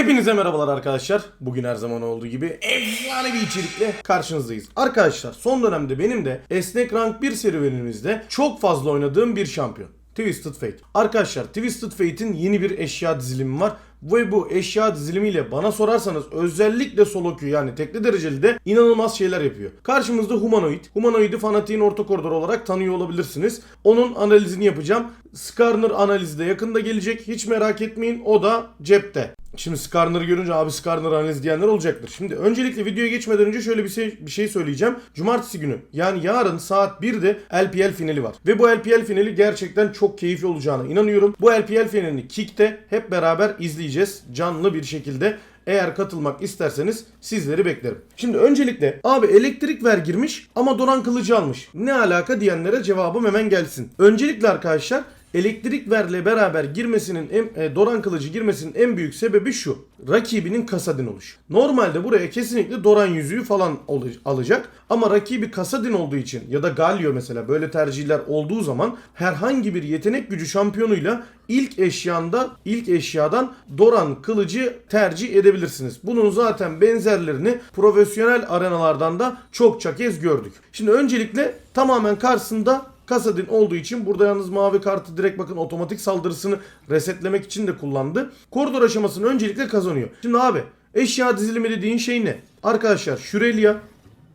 Hepinize merhabalar arkadaşlar. Bugün her zaman olduğu gibi efsane bir içerikle karşınızdayız. Arkadaşlar son dönemde benim de esnek rank 1 serüvenimizde çok fazla oynadığım bir şampiyon. Twisted Fate. Arkadaşlar Twisted Fate'in yeni bir eşya dizilimi var. Ve bu eşya dizilimiyle bana sorarsanız özellikle solo queue yani tekli dereceli de inanılmaz şeyler yapıyor. Karşımızda Humanoid. Humanoid'i fanatiğin orta koridor olarak tanıyor olabilirsiniz. Onun analizini yapacağım. Skarner analizi de yakında gelecek. Hiç merak etmeyin o da cepte. Şimdi Skarner'ı görünce abi Skarner analiz diyenler olacaktır. Şimdi öncelikle videoya geçmeden önce şöyle bir şey, bir şey söyleyeceğim. Cumartesi günü yani yarın saat 1'de LPL finali var. Ve bu LPL finali gerçekten çok keyifli olacağına inanıyorum. Bu LPL finalini Kick'te hep beraber izleyeceğiz canlı bir şekilde. Eğer katılmak isterseniz sizleri beklerim. Şimdi öncelikle abi elektrik ver girmiş ama Doran kılıcı almış. Ne alaka diyenlere cevabım hemen gelsin. Öncelikle arkadaşlar elektrik verle beraber girmesinin en, e, Doran kılıcı girmesinin en büyük sebebi şu. Rakibinin kasadin oluşu. Normalde buraya kesinlikle Doran yüzüğü falan alacak ama rakibi kasadin olduğu için ya da Galio mesela böyle tercihler olduğu zaman herhangi bir yetenek gücü şampiyonuyla ilk eşyanda ilk eşyadan Doran kılıcı tercih edebilirsiniz. Bunun zaten benzerlerini profesyonel arenalardan da çokça kez gördük. Şimdi öncelikle tamamen karşısında Kasadin olduğu için burada yalnız mavi kartı direkt bakın otomatik saldırısını resetlemek için de kullandı. Koridor aşamasını öncelikle kazanıyor. Şimdi abi eşya dizilimi dediğin şey ne? Arkadaşlar Şurelya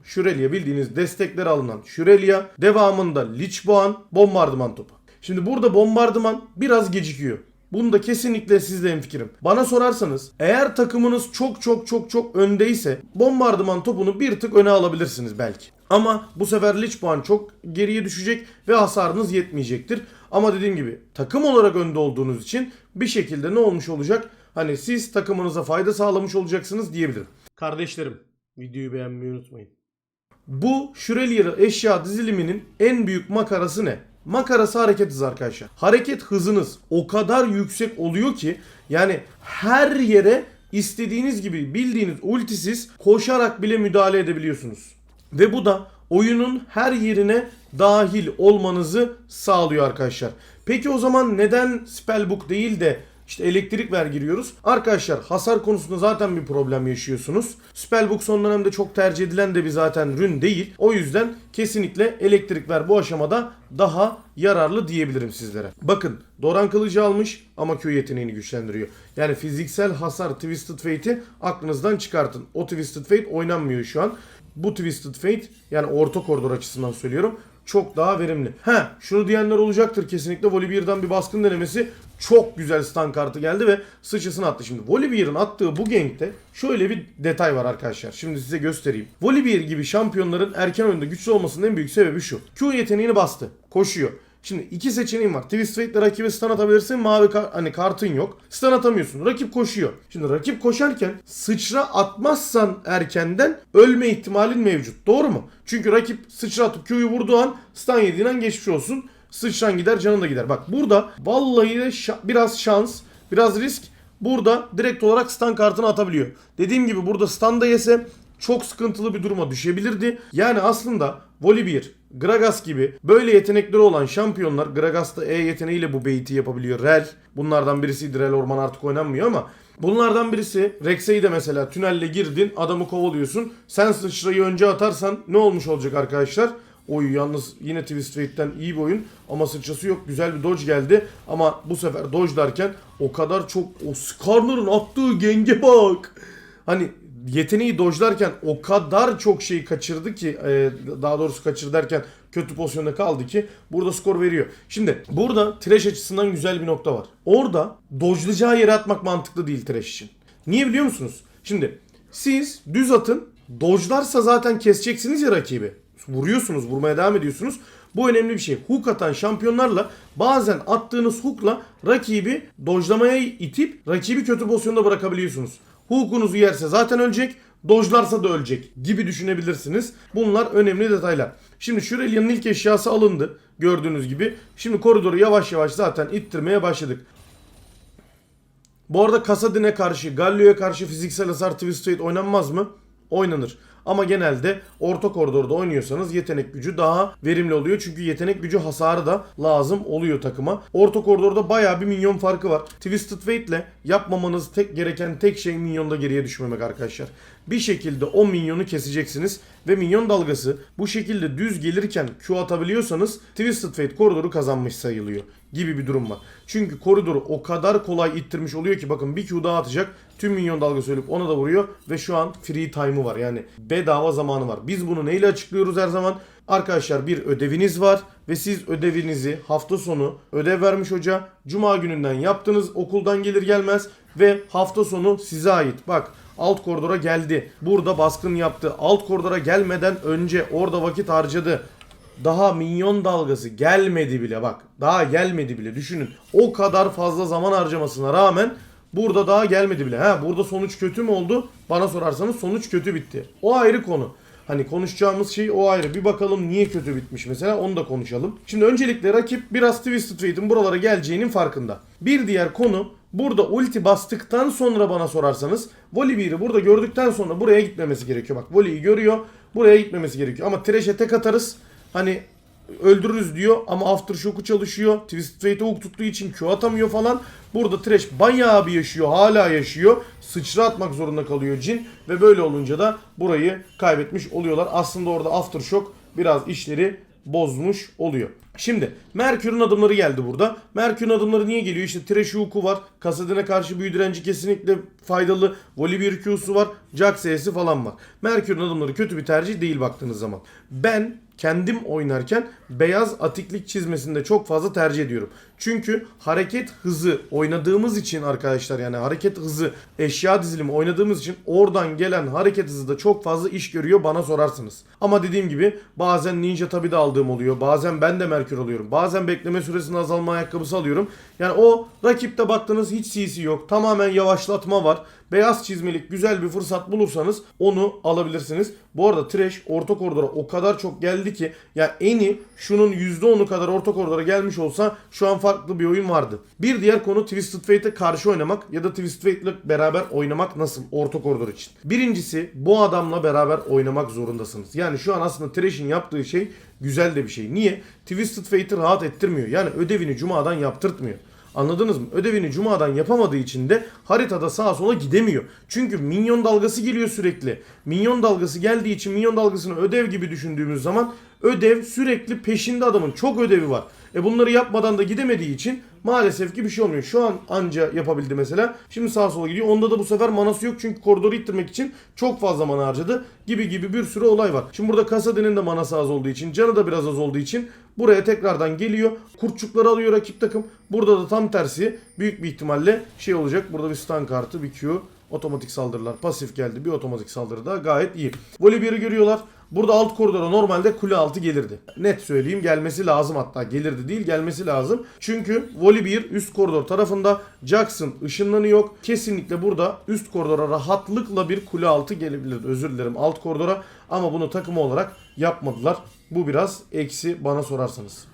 Şurelya bildiğiniz destekleri alınan Şurelya devamında Lichboğan bombardıman topu. Şimdi burada bombardıman biraz gecikiyor. Bunda kesinlikle sizle hemfikirim. Bana sorarsanız eğer takımınız çok çok çok çok öndeyse bombardıman topunu bir tık öne alabilirsiniz belki. Ama bu sefer Lich puan çok geriye düşecek ve hasarınız yetmeyecektir. Ama dediğim gibi takım olarak önde olduğunuz için bir şekilde ne olmuş olacak? Hani siz takımınıza fayda sağlamış olacaksınız diyebilirim. Kardeşlerim videoyu beğenmeyi unutmayın. Bu Şurelier'ı eşya diziliminin en büyük makarası ne? Makarası hareket hızı arkadaşlar. Hareket hızınız o kadar yüksek oluyor ki yani her yere istediğiniz gibi bildiğiniz ultisiz koşarak bile müdahale edebiliyorsunuz. Ve bu da oyunun her yerine dahil olmanızı sağlıyor arkadaşlar. Peki o zaman neden Spellbook değil de işte elektrik ver giriyoruz. Arkadaşlar hasar konusunda zaten bir problem yaşıyorsunuz. Spellbook son dönemde çok tercih edilen de bir zaten rün değil. O yüzden kesinlikle elektrik ver bu aşamada daha yararlı diyebilirim sizlere. Bakın Doran kılıcı almış ama Q yeteneğini güçlendiriyor. Yani fiziksel hasar Twisted Fate'i aklınızdan çıkartın. O Twisted Fate oynanmıyor şu an. Bu Twisted Fate yani orta koridor açısından söylüyorum çok daha verimli. Ha şunu diyenler olacaktır kesinlikle Volibear'dan bir baskın denemesi çok güzel stun kartı geldi ve sıçrasını attı. Şimdi Volibear'ın attığı bu gankte şöyle bir detay var arkadaşlar. Şimdi size göstereyim. Volibear gibi şampiyonların erken oyunda güçlü olmasının en büyük sebebi şu. Q yeteneğini bastı. Koşuyor. Şimdi iki seçeneğin var. Twist Fate'le rakibe stun atabilirsin. Mavi kar- hani kartın yok. Stun atamıyorsun. Rakip koşuyor. Şimdi rakip koşarken sıçra atmazsan erkenden ölme ihtimalin mevcut. Doğru mu? Çünkü rakip sıçra atıp Q'yu vurduğu an stun yediğin an geçmiş olsun. Sıçran gider canın da gider. Bak burada vallahi de şa- biraz şans, biraz risk. Burada direkt olarak stun kartını atabiliyor. Dediğim gibi burada stun da yese çok sıkıntılı bir duruma düşebilirdi. Yani aslında Volibear, Gragas gibi böyle yetenekleri olan şampiyonlar Gragas da E yeteneğiyle bu beyti yapabiliyor. Rel bunlardan birisiydi. Rel Orman artık oynanmıyor ama bunlardan birisi Rex'e de mesela tünelle girdin adamı kovalıyorsun. Sen sıçrayı önce atarsan ne olmuş olacak arkadaşlar? Oy yalnız yine Twist Fate'den iyi bir oyun ama sıçrası yok. Güzel bir dodge geldi ama bu sefer dodge derken o kadar çok o Skarner'ın attığı genge bak. Hani yeteneği dojlarken o kadar çok şey kaçırdı ki e, daha doğrusu kaçır derken kötü pozisyonda kaldı ki burada skor veriyor. Şimdi burada trash açısından güzel bir nokta var. Orada dojlayacağı yere atmak mantıklı değil trash için. Niye biliyor musunuz? Şimdi siz düz atın dojlarsa zaten keseceksiniz ya rakibi. Vuruyorsunuz vurmaya devam ediyorsunuz. Bu önemli bir şey. Hook atan şampiyonlarla bazen attığınız hookla rakibi dojlamaya itip rakibi kötü pozisyonda bırakabiliyorsunuz. Hookunuzu yerse zaten ölecek. Dojlarsa da ölecek gibi düşünebilirsiniz. Bunlar önemli detaylar. Şimdi Shurelia'nın ilk eşyası alındı. Gördüğünüz gibi. Şimdi koridoru yavaş yavaş zaten ittirmeye başladık. Bu arada Kasadin'e karşı, Gallio'ya karşı fiziksel hasar Twist oynanmaz mı? Oynanır. Ama genelde orta koridorda oynuyorsanız yetenek gücü daha verimli oluyor. Çünkü yetenek gücü hasarı da lazım oluyor takıma. Orta koridorda bayağı bir minyon farkı var. Twisted Fate ile yapmamanız tek gereken tek şey minyonda geriye düşmemek arkadaşlar. Bir şekilde o minyonu keseceksiniz ve minyon dalgası bu şekilde düz gelirken Q atabiliyorsanız Twisted Fate koridoru kazanmış sayılıyor gibi bir durum var. Çünkü koridoru o kadar kolay ittirmiş oluyor ki bakın bir Q daha atacak tüm minyon dalgası ölüp ona da vuruyor ve şu an free time'ı var yani bedava zamanı var. Biz bunu neyle açıklıyoruz her zaman? Arkadaşlar bir ödeviniz var ve siz ödevinizi hafta sonu ödev vermiş hoca cuma gününden yaptınız okuldan gelir gelmez ve hafta sonu size ait. Bak alt koridora geldi. Burada baskın yaptı. Alt koridora gelmeden önce orada vakit harcadı. Daha minyon dalgası gelmedi bile bak. Daha gelmedi bile düşünün. O kadar fazla zaman harcamasına rağmen burada daha gelmedi bile. Ha burada sonuç kötü mü oldu? Bana sorarsanız sonuç kötü bitti. O ayrı konu. Hani konuşacağımız şey o ayrı. Bir bakalım niye kötü bitmiş mesela onu da konuşalım. Şimdi öncelikle rakip biraz Twisted Fate'in buralara geleceğinin farkında. Bir diğer konu burada ulti bastıktan sonra bana sorarsanız Volibear'ı burada gördükten sonra buraya gitmemesi gerekiyor. Bak Voli'yi görüyor buraya gitmemesi gerekiyor. Ama Thresh'e tek atarız. Hani öldürürüz diyor ama Aftershock'u çalışıyor. Twisted Fate'e hook tuttuğu için Q atamıyor falan. Burada Thresh bayağı bir yaşıyor. Hala yaşıyor. Sıçra atmak zorunda kalıyor Jin. Ve böyle olunca da burayı kaybetmiş oluyorlar. Aslında orada Aftershock biraz işleri bozmuş oluyor. Şimdi Merkür'ün adımları geldi burada. Merkür'ün adımları niye geliyor? İşte Thresh Hook'u var. Kasadine karşı büyü direnci kesinlikle faydalı. Volibear Q'su var. Jax S'si falan var. Merkür'ün adımları kötü bir tercih değil baktığınız zaman. Ben kendim oynarken beyaz atiklik çizmesinde çok fazla tercih ediyorum. Çünkü hareket hızı oynadığımız için arkadaşlar yani hareket hızı eşya dizilimi oynadığımız için oradan gelen hareket hızı da çok fazla iş görüyor bana sorarsınız. Ama dediğim gibi bazen Ninja tabi de aldığım oluyor. Bazen ben de Merkür alıyorum. Bazen bekleme süresini azalma ayakkabısı alıyorum. Yani o rakipte baktığınız hiç CC yok. Tamamen yavaşlatma var. Beyaz çizmelik güzel bir fırsat bulursanız onu alabilirsiniz. Bu arada Trash orta koridora o kadar çok geldi ki ya eni şunun %10'u kadar orta koridora gelmiş olsa şu an farklı bir oyun vardı. Bir diğer konu Twisted Fate'e karşı oynamak ya da Twisted Fate beraber oynamak nasıl orta koridor için. Birincisi bu adamla beraber oynamak zorundasınız. Yani şu an aslında Trash'in yaptığı şey güzel de bir şey. Niye? Twisted Fate'i rahat ettirmiyor. Yani ödevini cumadan yaptırtmıyor. Anladınız mı? Ödevini cumadan yapamadığı için de haritada sağa sola gidemiyor. Çünkü minyon dalgası geliyor sürekli. Minyon dalgası geldiği için minyon dalgasını ödev gibi düşündüğümüz zaman ödev sürekli peşinde adamın. Çok ödevi var. E bunları yapmadan da gidemediği için maalesef ki bir şey olmuyor. Şu an anca yapabildi mesela. Şimdi sağa sola gidiyor. Onda da bu sefer manası yok çünkü koridoru ittirmek için çok fazla mana harcadı. Gibi gibi bir sürü olay var. Şimdi burada Kasadin'in de manası az olduğu için, canı da biraz az olduğu için buraya tekrardan geliyor. Kurtçukları alıyor rakip takım. Burada da tam tersi büyük bir ihtimalle şey olacak. Burada bir stun kartı, bir Q. Otomatik saldırılar pasif geldi. Bir otomatik saldırı da gayet iyi. Volibear'ı görüyorlar. Burada alt koridora normalde kule altı gelirdi. Net söyleyeyim gelmesi lazım hatta. Gelirdi değil gelmesi lazım. Çünkü Volibear üst koridor tarafında Jackson ışınlanı yok. Kesinlikle burada üst koridora rahatlıkla bir kule altı gelebilirdi. Özür dilerim alt koridora. Ama bunu takım olarak yapmadılar. Bu biraz eksi bana sorarsanız.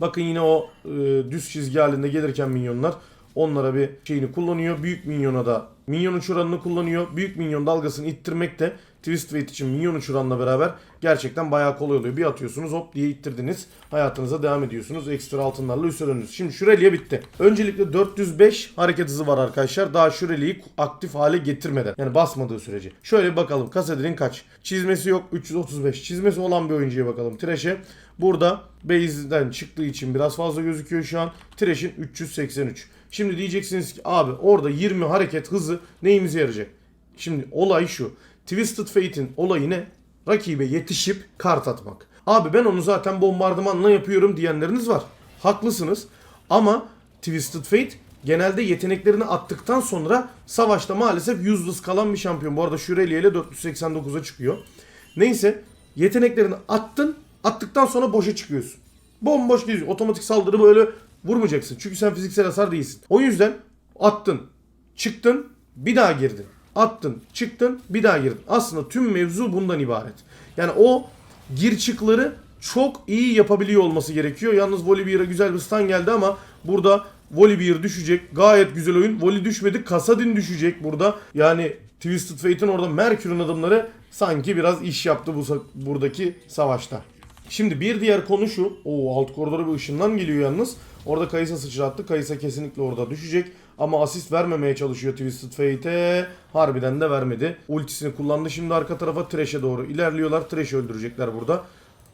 Bakın yine o e, düz çizgi halinde gelirken minyonlar onlara bir şeyini kullanıyor. Büyük minyona da minyon uçuranını kullanıyor. Büyük minyon dalgasını ittirmek de Twist Weight için minyon uçuranla beraber gerçekten bayağı kolay oluyor. Bir atıyorsunuz hop diye ittirdiniz. Hayatınıza devam ediyorsunuz. Ekstra altınlarla dönüyorsunuz. Şimdi Şureli'ye bitti. Öncelikle 405 hareket hızı var arkadaşlar. Daha Şureli'yi aktif hale getirmeden. Yani basmadığı sürece. Şöyle bakalım. Kasadin'in kaç? Çizmesi yok. 335. Çizmesi olan bir oyuncuya bakalım. Trash'e. Burada base'den çıktığı için biraz fazla gözüküyor şu an. Trash'in 383. Şimdi diyeceksiniz ki abi orada 20 hareket hızı neyimize yarayacak? Şimdi olay şu. Twisted Fate'in olayı ne? Rakibe yetişip kart atmak. Abi ben onu zaten bombardımanla yapıyorum diyenleriniz var. Haklısınız. Ama Twisted Fate genelde yeteneklerini attıktan sonra savaşta maalesef useless kalan bir şampiyon. Bu arada Shurelya ile 489'a çıkıyor. Neyse yeteneklerini attın. Attıktan sonra boşa çıkıyorsun. Bomboş gidiyor. Otomatik saldırı böyle vurmayacaksın. Çünkü sen fiziksel hasar değilsin. O yüzden attın, çıktın, bir daha girdin. Attın, çıktın, bir daha girdin. Aslında tüm mevzu bundan ibaret. Yani o gir çıkları çok iyi yapabiliyor olması gerekiyor. Yalnız Volibear'a güzel bir stun geldi ama burada Volibear düşecek. Gayet güzel oyun. Voli düşmedi. Kasadin düşecek burada. Yani Twisted Fate'in orada Merkür'ün adımları sanki biraz iş yaptı bu buradaki savaşta. Şimdi bir diğer konu şu. O alt koridora bir ışından geliyor yalnız. Orada Kayısa sıçrattı. Kayısa kesinlikle orada düşecek. Ama asist vermemeye çalışıyor Twisted Fate'e. Harbiden de vermedi. Ultisini kullandı. Şimdi arka tarafa Thresh'e doğru ilerliyorlar. Thresh'i öldürecekler burada.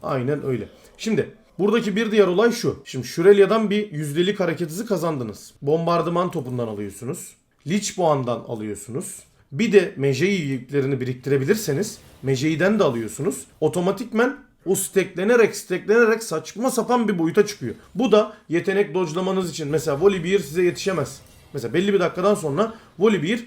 Aynen öyle. Şimdi buradaki bir diğer olay şu. Şimdi Şurelya'dan bir yüzdelik hareket hızı kazandınız. Bombardıman topundan alıyorsunuz. Lich Boğan'dan alıyorsunuz. Bir de Mejei yüklerini biriktirebilirseniz Mejei'den de alıyorsunuz. Otomatikmen o steklenerek steklenerek saçma sapan bir boyuta çıkıyor. Bu da yetenek dodge'lamanız için mesela Volibear size yetişemez. Mesela belli bir dakikadan sonra Volibear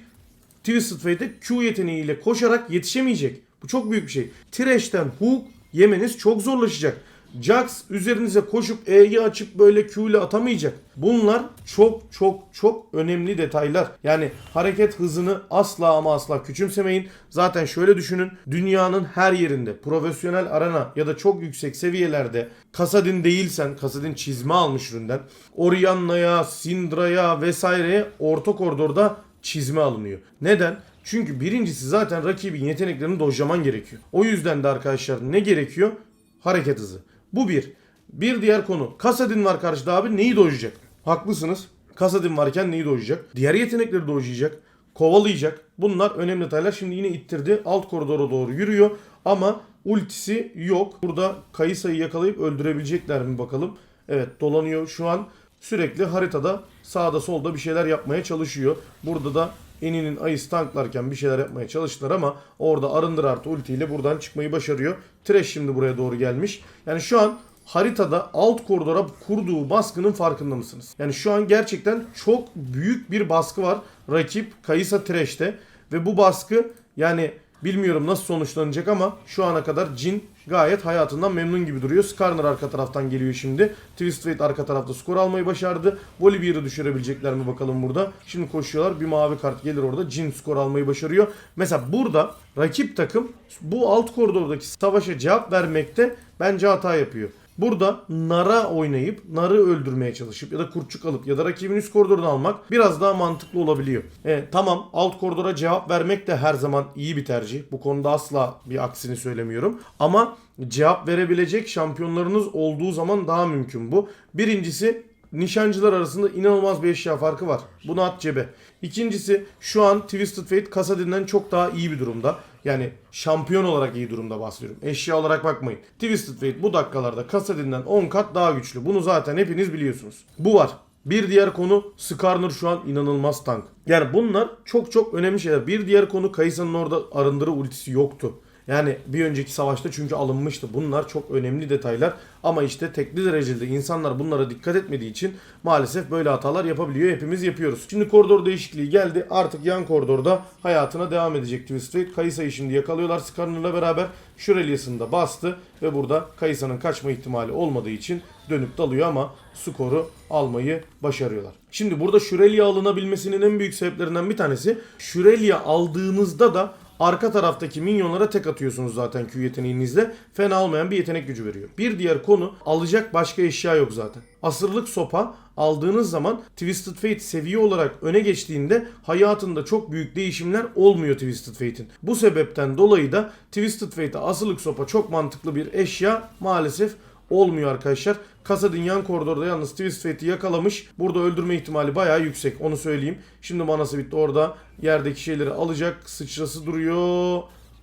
Twisted Fate'e Q yeteneğiyle koşarak yetişemeyecek. Bu çok büyük bir şey. Thresh'ten hook yemeniz çok zorlaşacak. Jax üzerinize koşup E'yi açıp böyle Q ile atamayacak. Bunlar çok çok çok önemli detaylar. Yani hareket hızını asla ama asla küçümsemeyin. Zaten şöyle düşünün. Dünyanın her yerinde profesyonel arena ya da çok yüksek seviyelerde Kasadin değilsen, Kasadin çizme almış üründen. Orianna'ya, Syndra'ya vesaireye orta koridorda çizme alınıyor. Neden? Çünkü birincisi zaten rakibin yeteneklerini dojlaman gerekiyor. O yüzden de arkadaşlar ne gerekiyor? Hareket hızı. Bu bir. Bir diğer konu. Kasadin var karşıda abi neyi dojlayacak? Haklısınız. Kasadin varken neyi dojlayacak? Diğer yetenekleri dojlayacak. Kovalayacak. Bunlar önemli detaylar. Şimdi yine ittirdi. Alt koridora doğru yürüyor. Ama ultisi yok. Burada Kayısa'yı yakalayıp öldürebilecekler mi bakalım. Evet dolanıyor şu an. Sürekli haritada sağda solda bir şeyler yapmaya çalışıyor. Burada da Eni'nin ayısı tanklarken bir şeyler yapmaya çalıştılar ama orada arındır artı ultiyle buradan çıkmayı başarıyor. Trash şimdi buraya doğru gelmiş. Yani şu an haritada alt koridora kurduğu baskının farkında mısınız? Yani şu an gerçekten çok büyük bir baskı var rakip Kayısa Trash'te ve bu baskı yani bilmiyorum nasıl sonuçlanacak ama şu ana kadar Jin gayet hayatından memnun gibi duruyor. Skarner arka taraftan geliyor şimdi. Twisted Fate arka tarafta skor almayı başardı. Volibear'ı düşürebilecekler mi bakalım burada. Şimdi koşuyorlar. Bir mavi kart gelir orada. Jin skor almayı başarıyor. Mesela burada rakip takım bu alt koridordaki savaşa cevap vermekte bence hata yapıyor. Burada Nara oynayıp Nar'ı öldürmeye çalışıp ya da kurtçuk alıp ya da rakibin üst koridorunu almak biraz daha mantıklı olabiliyor. E, tamam alt koridora cevap vermek de her zaman iyi bir tercih. Bu konuda asla bir aksini söylemiyorum. Ama cevap verebilecek şampiyonlarınız olduğu zaman daha mümkün bu. Birincisi nişancılar arasında inanılmaz bir eşya farkı var. Bunu at cebe. İkincisi şu an Twisted Fate Kasadin'den çok daha iyi bir durumda. Yani şampiyon olarak iyi durumda bahsediyorum. Eşya olarak bakmayın. Twisted Fate bu dakikalarda Kasadin'den 10 kat daha güçlü. Bunu zaten hepiniz biliyorsunuz. Bu var. Bir diğer konu Skarner şu an inanılmaz tank. Yani bunlar çok çok önemli şeyler. Bir diğer konu Kayısa'nın orada arındırı ultisi yoktu. Yani bir önceki savaşta çünkü alınmıştı. Bunlar çok önemli detaylar. Ama işte tekli derecede insanlar bunlara dikkat etmediği için maalesef böyle hatalar yapabiliyor. Hepimiz yapıyoruz. Şimdi koridor değişikliği geldi. Artık yan koridorda hayatına devam edecek Twisted Fate. Kayısa'yı şimdi yakalıyorlar. Skarner'la beraber Şurelya'sını da bastı. Ve burada Kayısa'nın kaçma ihtimali olmadığı için dönüp dalıyor ama skoru almayı başarıyorlar. Şimdi burada Şurelya alınabilmesinin en büyük sebeplerinden bir tanesi Şurelya aldığınızda da arka taraftaki minyonlara tek atıyorsunuz zaten Q yeteneğinizle. Fena olmayan bir yetenek gücü veriyor. Bir diğer konu alacak başka eşya yok zaten. Asırlık sopa aldığınız zaman Twisted Fate seviye olarak öne geçtiğinde hayatında çok büyük değişimler olmuyor Twisted Fate'in. Bu sebepten dolayı da Twisted Fate'e asırlık sopa çok mantıklı bir eşya maalesef olmuyor arkadaşlar. Kasadin yan koridorda yalnız Twisted Fate'i yakalamış. Burada öldürme ihtimali bayağı yüksek onu söyleyeyim. Şimdi manası bitti orada. Yerdeki şeyleri alacak. Sıçrası duruyor.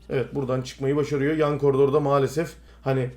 Evet buradan çıkmayı başarıyor. Yan koridorda maalesef hani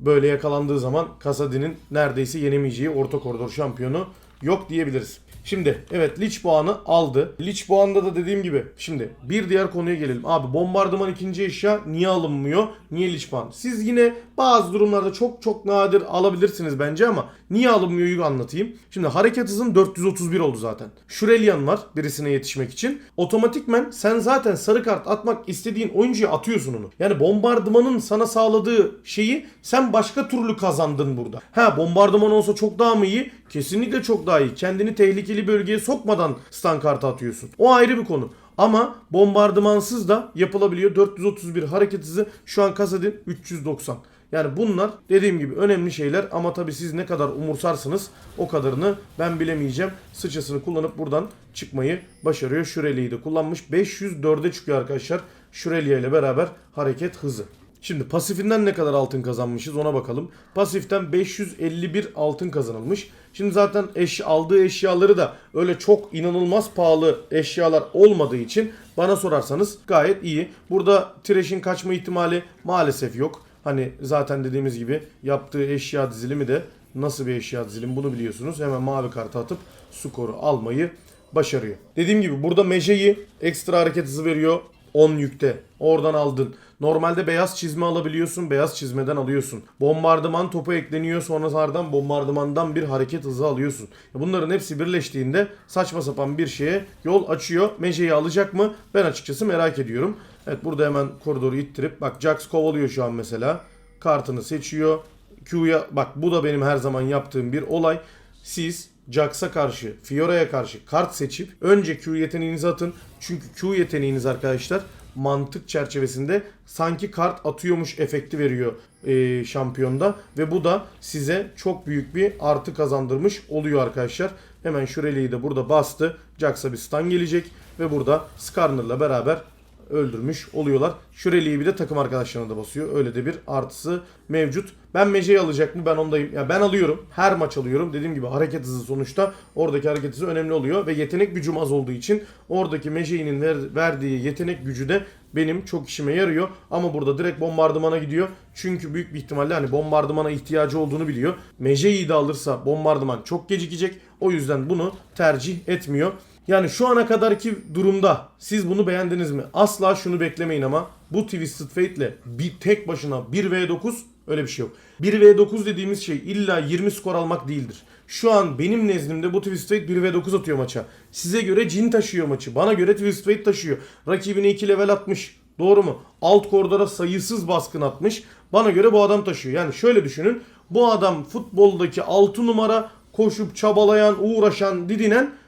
böyle yakalandığı zaman Kasadin'in neredeyse yenemeyeceği orta koridor şampiyonu yok diyebiliriz. Şimdi evet Lich Boğan'ı aldı. Lich Boğan'da da dediğim gibi şimdi bir diğer konuya gelelim. Abi bombardıman ikinci eşya niye alınmıyor? Niye Lich Boğan? Siz yine bazı durumlarda çok çok nadir alabilirsiniz bence ama niye alınmıyor anlatayım. Şimdi hareket hızın 431 oldu zaten. Şurelyan var birisine yetişmek için. Otomatikmen sen zaten sarı kart atmak istediğin oyuncuya atıyorsun onu. Yani bombardımanın sana sağladığı şeyi sen başka türlü kazandın burada. Ha bombardıman olsa çok daha mı iyi? Kesinlikle çok daha iyi. Kendini tehlikeli bölgeye sokmadan stun kartı atıyorsun. O ayrı bir konu. Ama bombardımansız da yapılabiliyor. 431 hareket hızı şu an Kasadin 390. Yani bunlar dediğim gibi önemli şeyler ama tabii siz ne kadar umursarsınız o kadarını ben bilemeyeceğim. Sıçrasını kullanıp buradan çıkmayı başarıyor. Şureli'yi de kullanmış. 504'e çıkıyor arkadaşlar. Şurelia ile beraber hareket hızı. Şimdi pasifinden ne kadar altın kazanmışız ona bakalım. Pasiften 551 altın kazanılmış. Şimdi zaten eş, aldığı eşyaları da öyle çok inanılmaz pahalı eşyalar olmadığı için bana sorarsanız gayet iyi. Burada Thresh'in kaçma ihtimali maalesef yok. Hani zaten dediğimiz gibi yaptığı eşya dizilimi de nasıl bir eşya dizilimi bunu biliyorsunuz. Hemen mavi kartı atıp skoru almayı başarıyor. Dediğim gibi burada Meje'yi ekstra hareket hızı veriyor. 10 yükte. Oradan aldın. Normalde beyaz çizme alabiliyorsun. Beyaz çizmeden alıyorsun. Bombardıman topu ekleniyor. Sonradan bombardımandan bir hareket hızı alıyorsun. Bunların hepsi birleştiğinde saçma sapan bir şeye yol açıyor. Meje'yi alacak mı? Ben açıkçası merak ediyorum. Evet burada hemen koridoru ittirip bak Jax kovalıyor şu an mesela. Kartını seçiyor. Q'ya bak bu da benim her zaman yaptığım bir olay. Siz Jax'a karşı, Fiora'ya karşı kart seçip önce Q yeteneğinizi atın. Çünkü Q yeteneğiniz arkadaşlar mantık çerçevesinde sanki kart atıyormuş efekti veriyor e, şampiyonda. Ve bu da size çok büyük bir artı kazandırmış oluyor arkadaşlar. Hemen Shureley'i de burada bastı. Jax'a bir stun gelecek ve burada Skarner'la beraber öldürmüş oluyorlar. Şureli'yi bir de takım arkadaşlarına da basıyor. Öyle de bir artısı mevcut. Ben Mece'yi alacak mı? Ben ondayım. Ya ben alıyorum. Her maç alıyorum. Dediğim gibi hareket hızı sonuçta oradaki hareket hızı önemli oluyor ve yetenek gücüm az olduğu için oradaki Mece'nin ver- verdiği yetenek gücü de benim çok işime yarıyor. Ama burada direkt bombardımana gidiyor. Çünkü büyük bir ihtimalle hani bombardımana ihtiyacı olduğunu biliyor. Mece'yi de alırsa bombardıman çok gecikecek. O yüzden bunu tercih etmiyor. Yani şu ana kadarki durumda siz bunu beğendiniz mi? Asla şunu beklemeyin ama bu Twisted Fate ile bir tek başına 1v9 öyle bir şey yok. 1v9 dediğimiz şey illa 20 skor almak değildir. Şu an benim nezdimde bu Twisted Fate 1v9 atıyor maça. Size göre Jin taşıyor maçı. Bana göre Twisted Fate taşıyor. Rakibine 2 level atmış. Doğru mu? Alt koridora sayısız baskın atmış. Bana göre bu adam taşıyor. Yani şöyle düşünün. Bu adam futboldaki 6 numara koşup çabalayan, uğraşan, didinen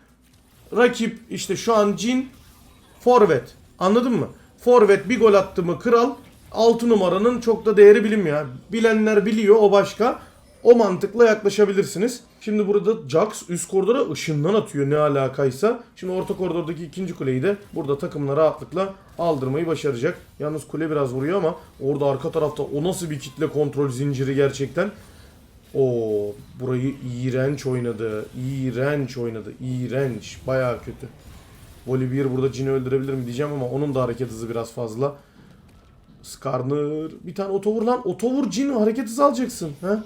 rakip işte şu an Cin forvet. Anladın mı? Forvet bir gol attı mı kral 6 numaranın çok da değeri bilinmiyor. Bilenler biliyor o başka. O mantıkla yaklaşabilirsiniz. Şimdi burada Jax üst koridora ışından atıyor ne alakaysa. Şimdi orta koridordaki ikinci kuleyi de burada takımına rahatlıkla aldırmayı başaracak. Yalnız kule biraz vuruyor ama orada arka tarafta o nasıl bir kitle kontrol zinciri gerçekten. O burayı iğrenç oynadı. İğrenç oynadı. İğrenç. Bayağı kötü. Volibear burada Jin'i öldürebilir mi diyeceğim ama onun da hareket hızı biraz fazla. Skarner. Bir tane otovur lan. Otovur Jin hareket hızı alacaksın. Ha?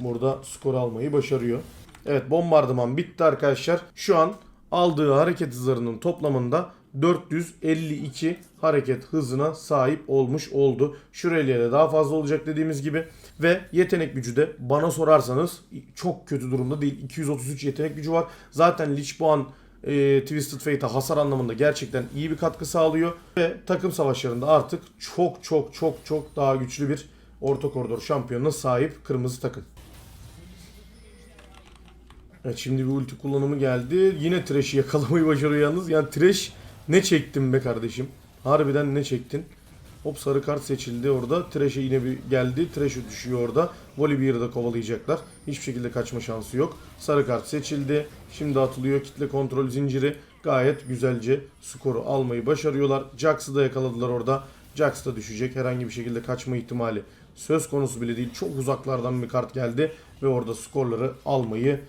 Burada skor almayı başarıyor. Evet bombardıman bitti arkadaşlar. Şu an aldığı hareket hızlarının toplamında 452 hareket hızına sahip olmuş oldu. Şuraya de daha fazla olacak dediğimiz gibi. Ve yetenek gücü de bana sorarsanız çok kötü durumda değil. 233 yetenek gücü var. Zaten Lich Boğan e, Twisted Fate'e hasar anlamında gerçekten iyi bir katkı sağlıyor. Ve takım savaşlarında artık çok çok çok çok daha güçlü bir orta koridor şampiyonuna sahip kırmızı takım. Evet şimdi bir ulti kullanımı geldi. Yine Thresh'i yakalamayı başarıyor yalnız. Yani Thresh ne çektin be kardeşim? Harbiden ne çektin? Hop sarı kart seçildi orada. Thresh'e yine bir geldi. Thresh'e düşüyor orada. Volibear'ı da kovalayacaklar. Hiçbir şekilde kaçma şansı yok. Sarı kart seçildi. Şimdi atılıyor kitle kontrol zinciri. Gayet güzelce skoru almayı başarıyorlar. Jax'ı da yakaladılar orada. Jax da düşecek. Herhangi bir şekilde kaçma ihtimali söz konusu bile değil. Çok uzaklardan bir kart geldi ve orada skorları almayı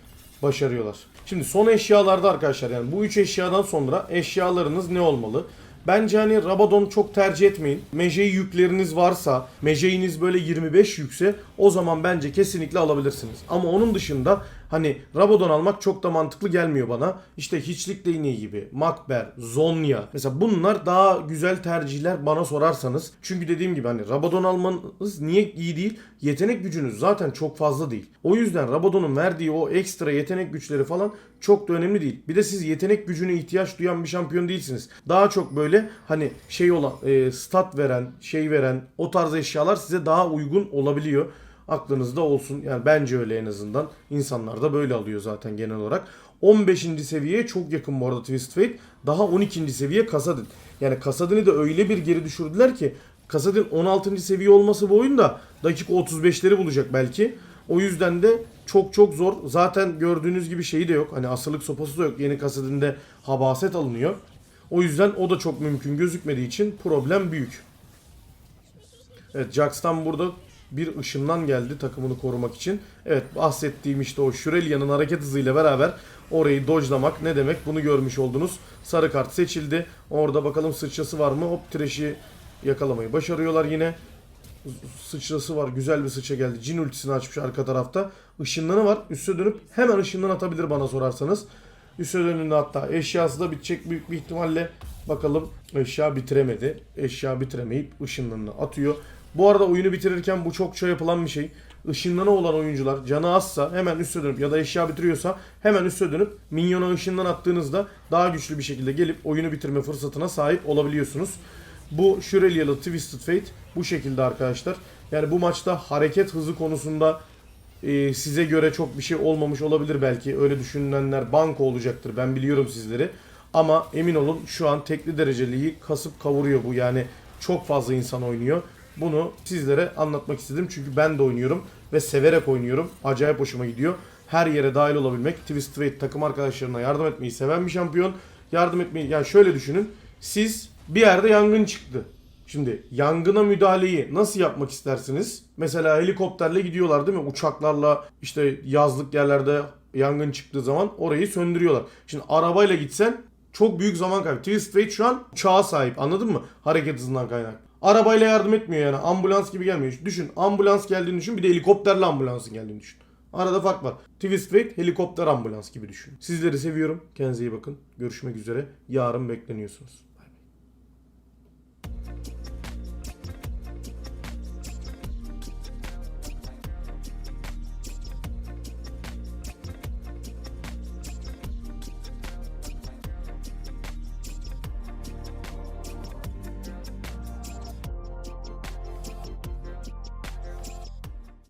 başarıyorlar. Şimdi son eşyalarda arkadaşlar yani bu üç eşyadan sonra eşyalarınız ne olmalı? Bence hani Rabadon çok tercih etmeyin. Mejey yükleriniz varsa, Mejey'iniz böyle 25 yükse o zaman bence kesinlikle alabilirsiniz. Ama onun dışında hani Rabadon almak çok da mantıklı gelmiyor bana. İşte Hiçlik Değneği gibi, Makber, Zonya. Mesela bunlar daha güzel tercihler bana sorarsanız. Çünkü dediğim gibi hani Rabadon almanız niye iyi değil? Yetenek gücünüz zaten çok fazla değil. O yüzden Rabadon'un verdiği o ekstra yetenek güçleri falan çok da önemli değil. Bir de siz yetenek gücüne ihtiyaç duyan bir şampiyon değilsiniz. Daha çok böyle hani şey olan e, stat veren, şey veren o tarz eşyalar size daha uygun olabiliyor. Aklınızda olsun. Yani bence öyle en azından. İnsanlar da böyle alıyor zaten genel olarak. 15. seviyeye çok yakın bu arada Twist Fate. Daha 12. seviye Kasadin. Yani Kasadin'i de öyle bir geri düşürdüler ki Kasadin 16. seviye olması bu oyunda dakika 35'leri bulacak belki. O yüzden de çok çok zor. Zaten gördüğünüz gibi şeyi de yok. Hani asırlık sopası da yok. Yeni Kasadin'de habaset alınıyor. O yüzden o da çok mümkün gözükmediği için problem büyük. Evet Jax'tan burada bir ışından geldi takımını korumak için. Evet bahsettiğim işte o Shurelia'nın hareket hızıyla beraber orayı dodge'lamak ne demek bunu görmüş oldunuz. Sarı kart seçildi. Orada bakalım sıçrası var mı? Hop Thresh'i yakalamayı başarıyorlar yine. Sıçrası var. Güzel bir sıçra geldi. Jin ultisini açmış arka tarafta. Işınlanı var. Üste dönüp hemen ışından atabilir bana sorarsanız. Üste dönünde hatta eşyası da bitecek büyük bir ihtimalle. Bakalım eşya bitiremedi. Eşya bitiremeyip ışınlanını atıyor. Bu arada oyunu bitirirken bu çokça yapılan bir şey. Işınlanı olan oyuncular canı azsa hemen üste dönüp ya da eşya bitiriyorsa hemen üste dönüp minyona ışından attığınızda daha güçlü bir şekilde gelip oyunu bitirme fırsatına sahip olabiliyorsunuz. Bu Shurelia'lı Twisted Fate bu şekilde arkadaşlar. Yani bu maçta hareket hızı konusunda e, size göre çok bir şey olmamış olabilir belki. Öyle düşünenler banko olacaktır. Ben biliyorum sizleri. Ama emin olun şu an tekli dereceliği kasıp kavuruyor bu. Yani çok fazla insan oynuyor. Bunu sizlere anlatmak istedim. Çünkü ben de oynuyorum ve severek oynuyorum. Acayip hoşuma gidiyor. Her yere dahil olabilmek, Twisted Fate takım arkadaşlarına yardım etmeyi seven bir şampiyon. Yardım etmeyi, yani şöyle düşünün. Siz bir yerde yangın çıktı. Şimdi yangına müdahaleyi nasıl yapmak istersiniz? Mesela helikopterle gidiyorlar değil mi? Uçaklarla işte yazlık yerlerde yangın çıktığı zaman orayı söndürüyorlar. Şimdi arabayla gitsen çok büyük zaman kaybı. Twisted Fate şu an uçağa sahip anladın mı? Hareket hızından kaynak. Arabayla yardım etmiyor yani. Ambulans gibi gelmiyor. Düşün ambulans geldiğini düşün bir de helikopterle ambulansın geldiğini düşün. Arada fark var. Twisted Fate helikopter ambulans gibi düşün. Sizleri seviyorum. Kendinize iyi bakın. Görüşmek üzere. Yarın bekleniyorsunuz.